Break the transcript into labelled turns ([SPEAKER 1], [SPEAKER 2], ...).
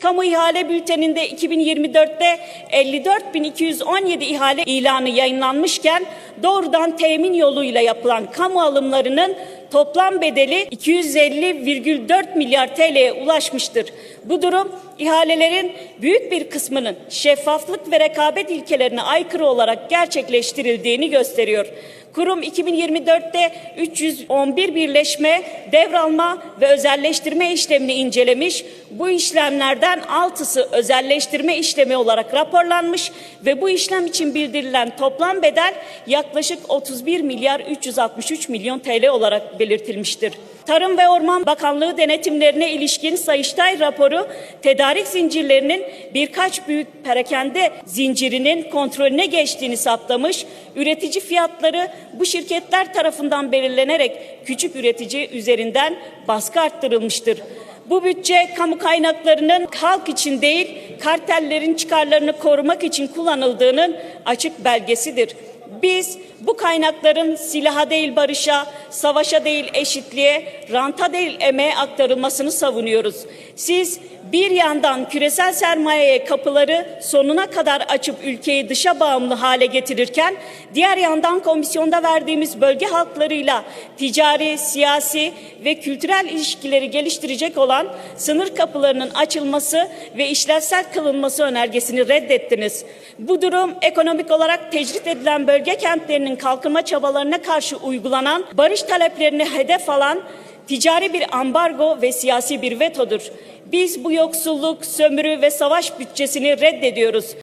[SPEAKER 1] Kamu ihale bülteninde 2024'te 54.217 ihale ilanı yayınlanmışken doğrudan temin yoluyla yapılan kamu alımlarının toplam bedeli 250,4 milyar TL'ye ulaşmıştır. Bu durum ihalelerin büyük bir kısmının şeffaflık ve rekabet ilkelerine aykırı olarak gerçekleştirildiğini gösteriyor. Kurum 2024'te 311 birleşme, devralma ve özelleştirme işlemini incelemiş. Bu işlemlerden 6'sı özelleştirme işlemi olarak raporlanmış ve bu işlem için bildirilen toplam bedel yaklaşık 31 milyar 363 milyon TL olarak belirtilmiştir. Tarım ve Orman Bakanlığı denetimlerine ilişkin Sayıştay raporu tedarik zincirlerinin birkaç büyük perakende zincirinin kontrolüne geçtiğini saptamış. Üretici fiyatları bu şirketler tarafından belirlenerek küçük üretici üzerinden baskı arttırılmıştır. Bu bütçe kamu kaynaklarının halk için değil, kartellerin çıkarlarını korumak için kullanıldığının açık belgesidir. Biz bu kaynakların silaha değil barışa, savaşa değil eşitliğe, ranta değil emeğe aktarılmasını savunuyoruz. Siz bir yandan küresel sermayeye kapıları sonuna kadar açıp ülkeyi dışa bağımlı hale getirirken diğer yandan komisyonda verdiğimiz bölge halklarıyla ticari, siyasi ve kültürel ilişkileri geliştirecek olan sınır kapılarının açılması ve işlevsel kılınması önergesini reddettiniz. Bu durum ekonomik olarak tecrit edilen bölge kentlerinin kalkınma çabalarına karşı uygulanan barış taleplerini hedef alan ticari bir ambargo ve siyasi bir vetodur. Biz bu yoksulluk, sömürü ve savaş bütçesini reddediyoruz.